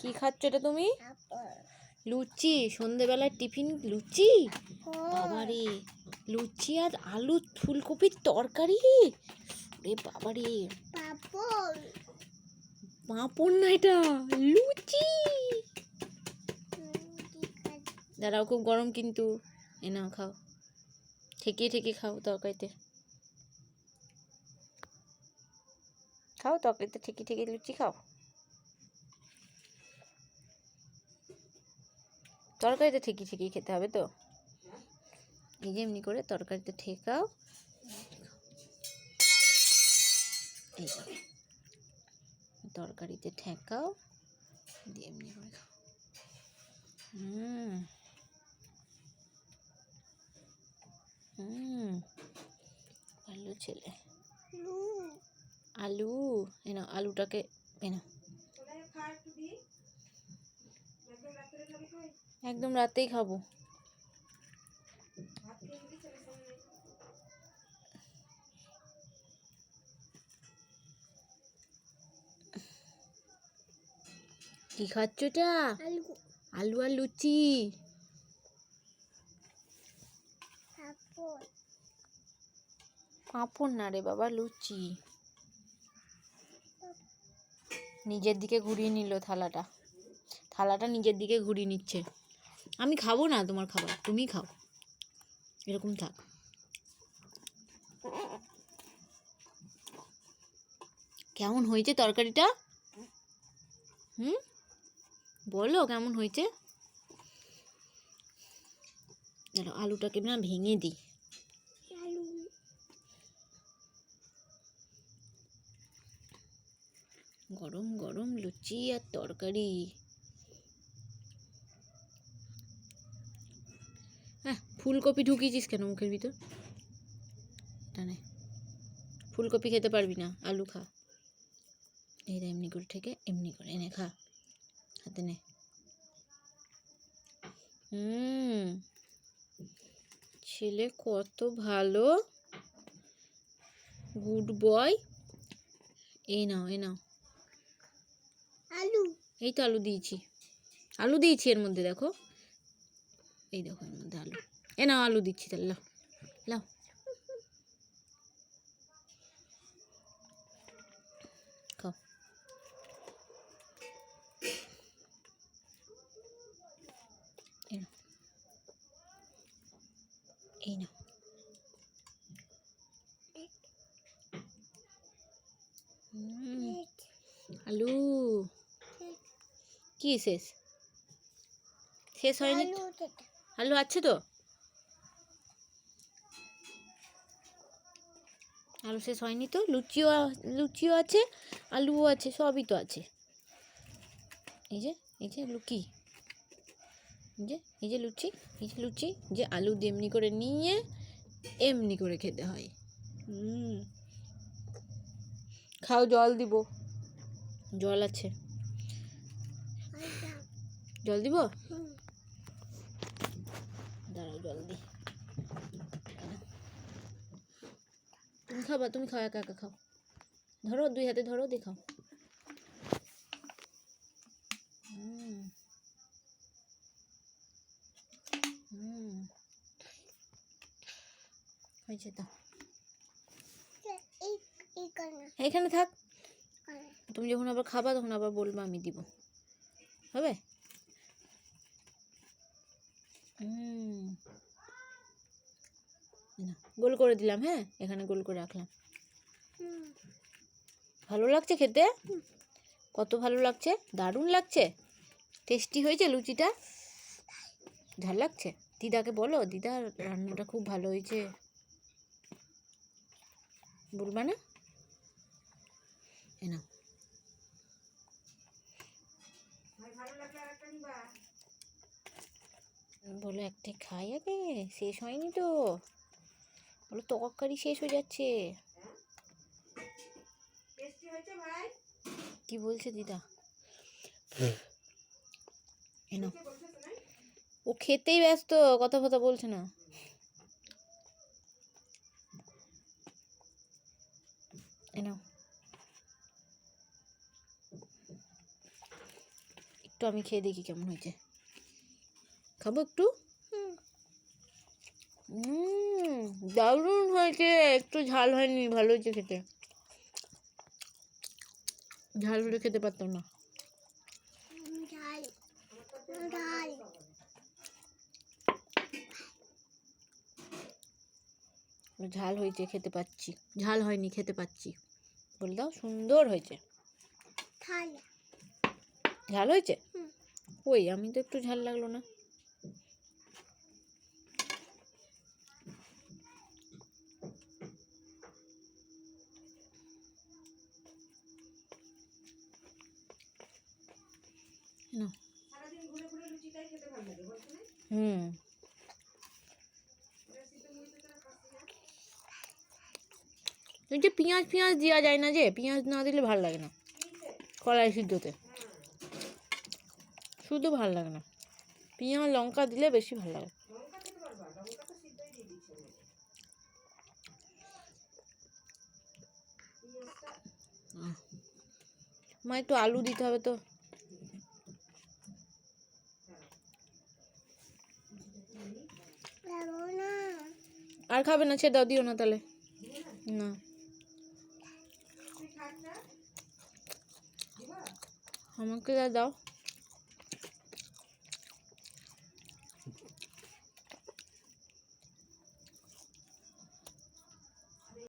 কি খাচ্ছ এটা তুমি? লুচি সন্ধেবেলায় টিফিন লুচি? বাবারে লুচি আর আলু ফুলকপির তরকারি? রে বাবারে। পাঁপড় না এটা লুচি। দাঁড়াও খুব গরম কিন্তু। এ নাও খাও। ঠেকিয়ে ঠেকিয়ে খাও তরকারিতে। খাও তরকারিতে ঠেকিয়ে ঠেকিয়ে লুচি খাও। তরকারিতে ঠেকিয়ে ঠেকিয়ে খেতে হবে তো? এই যে এমনি করে তরকারিতে ঠেকাও। এই। তরকারিতে ঠেকাও দিয়ে এমনি করে খাও। হুম। হুম। ভালো ছেলে। আলু। এনা আলুটাকে এনা একদম রাতেই খাব। কি খাচ্ছ এটা আলু। আলু আর লুচি। পাঁপড় না রে বাবা লুচি। নিজের দিকে ঘুরিয়ে নিল থালাটা। থালাটা নিজের দিকে ঘুরিয়ে নিচ্ছে। আমি খাব না তোমার খাবার, তুমি খাও। এরকম থাক। কেমন হয়েছে তরকারিটা? হুম? বলো কেমন হয়েছে? আলুটাকে না ভেঙে দিই। গরম গরম লুচি আর তরকারি। হ্যাঁ ফুলকপি ঢুকিয়েছিস কেন মুখের ভিতর? এটা নে ফুলকপি খেতে পারবি না আলু খা। এই এমনি করে থেকে এমনি করে এনে খা। হাতে নে। হুম। ছেলে কত ভালো। Good boy. এই নাও এই নাও। আলু। এই তো আলু দিয়েছি। আলু দিয়েছি এর মধ্যে দেখো। এই দেখো এর মধ্যে আলু। এ নাও আলু দিচ্ছি তাহলে লাও লাও খাও। এই হুম, আলু। কি শেষ? শেষ হয়নি? আলু আছে তো? আলু শেষ হয়নি তো? লুচিও লুচিও আছে আলুও আছে সবই তো আছে। এই যে এই যে লুকি। যে এই যে লুচি এই যে লুচি যে আলু দিয়ে এমনি করে নিয়ে এমনি করে খেতে হয়। হুম। খাও জল দিব। জল আছে। জল দিব? হুম দাঁড়াও জল দি তুমি খাবা তুমি খাও একা একা খাও। ধরো দুই হাতে ধরো দেখাও হয়েছে তো। এখানে থাক। তুমি যখন আবার খাবা তখন আবার বলব আমি দিব। হবে? গোল করে দিলাম হ্যাঁ? এখানে গোল করে রাখলাম। ভালো লাগছে খেতে? কত ভালো লাগছে? দারুণ লাগছে? টেস্টি হয়েছে লুচিটা? ঝাল লাগছে? দিদাকে বলো, দিদা রান্নাটা খুব ভালো হয়েছে। বলবা না? এ নাও। বলো একটা খাই আগে শেষ হয়নি তো। বলো তরকারি শেষ হয়ে যাচ্ছে। কি বলছে দিদা? এ নাও। ও খেতেই ব্যস্ত কথা ফথা বলছে না। এ নাও। একটু আমি খেয়ে দেখি কেমন হয়েছে। খাব একটু? হুম। দারুণ হয়েছে। একটু ঝাল হয়নি ভালো হয়েছে খেতে। ঝাল হলে খেতে পারতাম না। ঝাল হয়েছে খেতে পাচ্ছি। ঝাল হয়নি খেতে পাচ্ছি। বলে দাও সুন্দর হয়েছে। ঝাল। হয়েছে? ওই আমি তো একটু ঝাল লাগল না। নাও। হুম। যে পেঁয়াজ পেঁয়াজ দেওয়া যায় না যে পেঁয়াজ না দিলে ভালো লাগে না। কলাই সিদ্ধতে। শুধু ভালো লাগে না। পেঁয়াজ লঙ্কা দিলে বেশি ভালো লাগে। মা একটু আলু দিতে হবে তো খাব না আর খাবে না সে দাও দিও না তাহলে। না। আমাকে দাও।